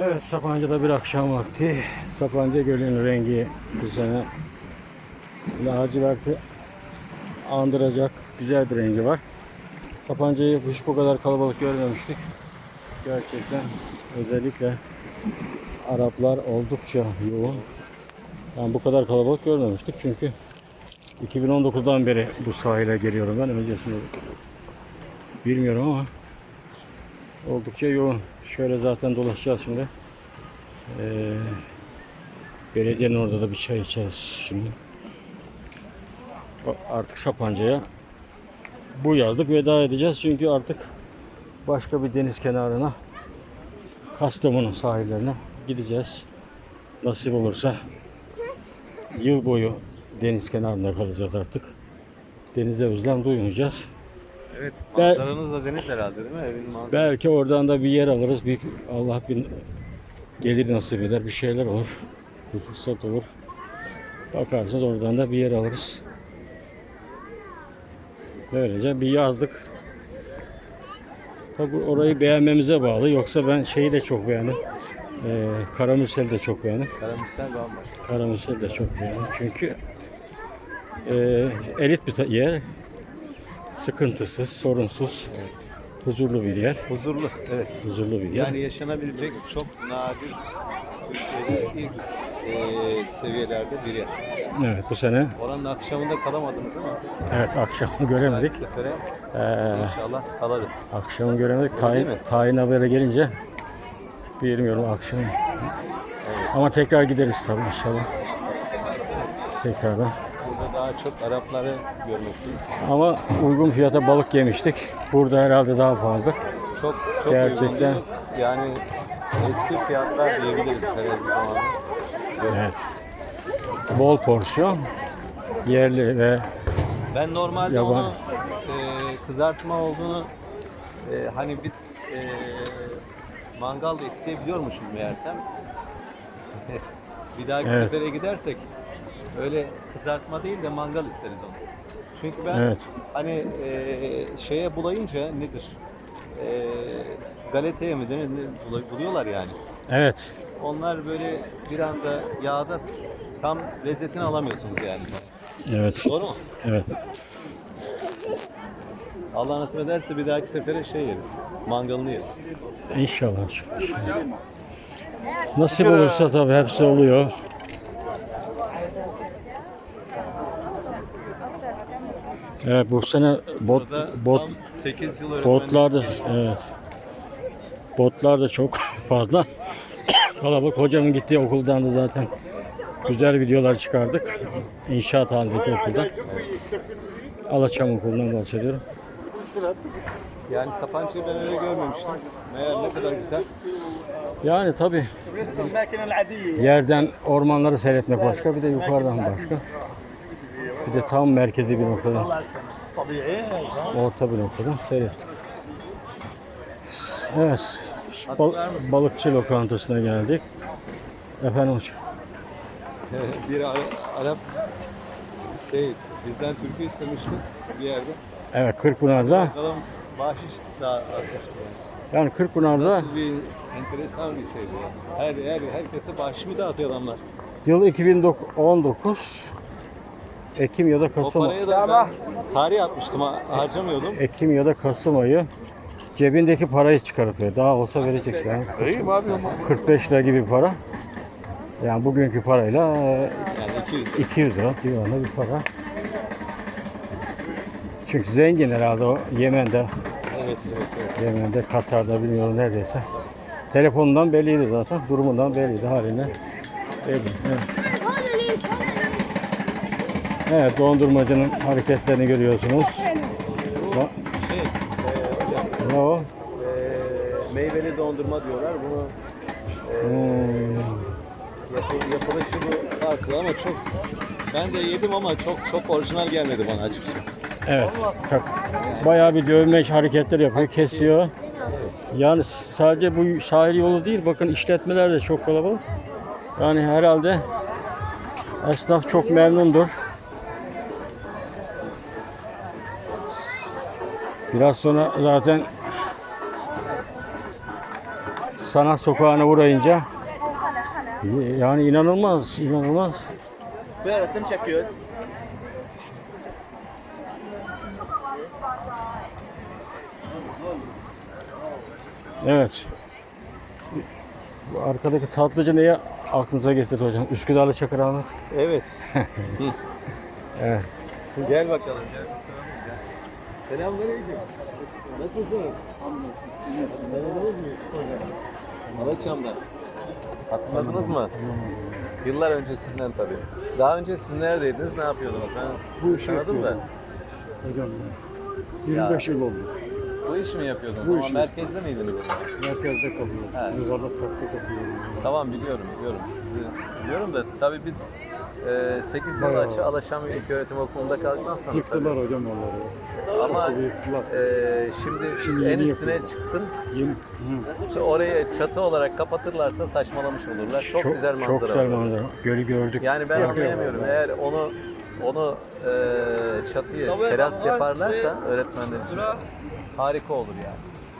Evet Sapanca'da bir akşam vakti. Sapanca Gölü'nün rengi bu sene laciverti andıracak güzel bir rengi var. Sapanca'yı hiç bu kadar kalabalık görmemiştik. Gerçekten özellikle Araplar oldukça yoğun. Ben bu kadar kalabalık görmemiştik çünkü 2019'dan beri bu sahile geliyorum ben öncesinde bilmiyorum ama oldukça yoğun. Şöyle zaten dolaşacağız şimdi. Ee, belediyenin orada da bir çay içeceğiz şimdi. Artık Sapanca'ya bu yazlık veda edeceğiz çünkü artık başka bir deniz kenarına Kastamonu sahillerine gideceğiz. Nasip olursa yıl boyu deniz kenarında kalacağız artık. Denize özlem duymayacağız. Evet, manzaranız da deniz herhalde değil mi? Evin manzarası. Belki oradan da bir yer alırız. Bir Allah bir gelir nasip eder. Bir şeyler olur. Bir fırsat olur. Bakarsınız oradan da bir yer alırız. Böylece bir yazdık. Tabi orayı beğenmemize bağlı. Yoksa ben şeyi de çok beğendim. Ee, Karamürsel'i de çok beğendim. Karamürsel bambaşka. Karamürsel de çok beğendim. Çünkü e, elit bir yer. Sıkıntısız, sorunsuz, huzurlu bir yer. Huzurlu. Evet. Huzurlu bir yer. Yani yaşanabilecek çok nadir Türkiye'de ilk e, seviyelerde bir yer. Evet bu sene Oranın akşamında kalamadınız ama evet akşamı göremedik. sefere Ee, inşallah kalırız. akşamı göremedik. Tayin, tayin haberi gelince bilmiyorum akşam. Ama tekrar gideriz tabii inşallah. Tekrardan. Burada daha çok Arapları görmekteyiz. Ama uygun fiyata balık yemiştik. Burada herhalde daha pahalı. Çok çok Gerçekten. uygundu. Yani eski fiyatlar diyebiliriz televizyonda. Evet. Bol porsiyon. Yerli ve Ben normalde Yaban- onu e, kızartma olduğunu e, hani biz e, mangalda isteyebiliyormuşuz meğersem. bir dahaki Evet. sefere gidersek öyle kızartma değil de mangal isteriz onu. Çünkü ben Evet. hani e, şeye bulayınca nedir? E, galeteye mi mi? Ne bul- Buluyorlar yani. evet. Onlar böyle bir anda yağda tam lezzetini alamıyorsunuz yani. Evet. Doğru mu? Evet. Allah nasip ederse bir dahaki sefere şey yeriz. Mangalını yeriz. İnşallah. inşallah. Nasip olursa tabii hepsi oluyor. Evet bu sene bot Burada bot tam 8 yıl botlar da evet. Botlar da çok fazla. Kalabalık hocamın gittiği okuldan da zaten güzel videolar çıkardık. İnşaat halindeki okuldan. Alaçam okulundan bahsediyorum. Yani Sapanca'yı ben öyle görmemiştim. Meğer ne kadar güzel. Yani tabii yerden ormanları seyretmek başka bir de yukarıdan başka. Bir de tam merkezi bir noktadan, orta bir noktadan seyrettik. Evet, bal- balıkçı lokantasına geldik. Efendim hocam. bir Ara- Arap şey bizden türkü istemişti bir yerde. Evet, Kırkpınar'da. Bakalım bahşiş dağıtmıştı. Yani Kırkpınar'da Bir enteresan bir şeydi. Her, her, herkese bahşiş mi dağıtıyor adamlar? yıl 2019 Ekim ya da O Kasım parayı da ben tarih atmıştım ha- harcamıyordum. Ekim ya da Kasım ayı cebindeki parayı çıkarıp veriyor. Daha olsa verecek yani. 45 lira gibi para. Yani bugünkü parayla e, Yani 200. 200 lira civarında bir para. Çünkü zengin herhalde o Yemen'de, Evet, evet, evet. Yemen'de, Katar'da bilmiyorum neredeyse. Telefonundan belliydi zaten, durumundan belliydi halinden. Belli. Evet. Evet, dondurmacının hareketlerini görüyorsunuz. Ba- hocam, Ne o? e, meyveli dondurma diyorlar. Bunu e, Hmm, yapı- yapılışı bu farklı ama çok ben de yedim ama çok çok orijinal gelmedi bana açıkçası. Evet, çok bayağı bir dövme hareketler yapıyor, kesiyor. Yani sadece bu sahil yolu değil, bakın işletmeler de çok kalabalık. Yani herhalde esnaf çok memnundur. Biraz sonra zaten sanat sokağına uğrayınca yani inanılmaz, inanılmaz. Böyle resim çekiyoruz. Evet. Bu arkadaki tatlıcı neye aklınıza getirdi hocam? Üsküdar'lı Çakır Ahmet. Evet. Evet. Gel bakalım. Selamünaleyküm. Nasılsınız? Tanıdınız mı? Malatya'mda. Hatırladınız mı? Yıllar öncesinden tabii. Daha önce siz neredeydiniz, ne yapıyordunuz? Ben Bu işi tanıdım da. yapıyorum. Hocam 25 yıl oldu. Bu iş mi yapıyordunuz? Bu Ama işi. merkezde miydiniz? Merkezde kalıyorum. Ha. Yuvarlak taktik yapıyorum. Tamam biliyorum, biliyorum. Sizi biliyorum da tabii biz e, 8 yıl Bayağı. açı Alaşam İlköğretim Okulu'nda kaldıktan sonra Yıktılar tabii. hocam onları. Ama Yıktılar. e, şimdi, Şimdi en üstüne yapıyorlar. çıktın. Yeni. Hı. İşte orayı çatı olarak kapatırlarsa saçmalamış olurlar. Çok, güzel manzara. Çok güzel manzara. Gölü gördük. Yani ben Çok- anlayamıyorum. Eğer onu onu e, çatıyı teras yaparlarsa öğretmenler için harika olur yani.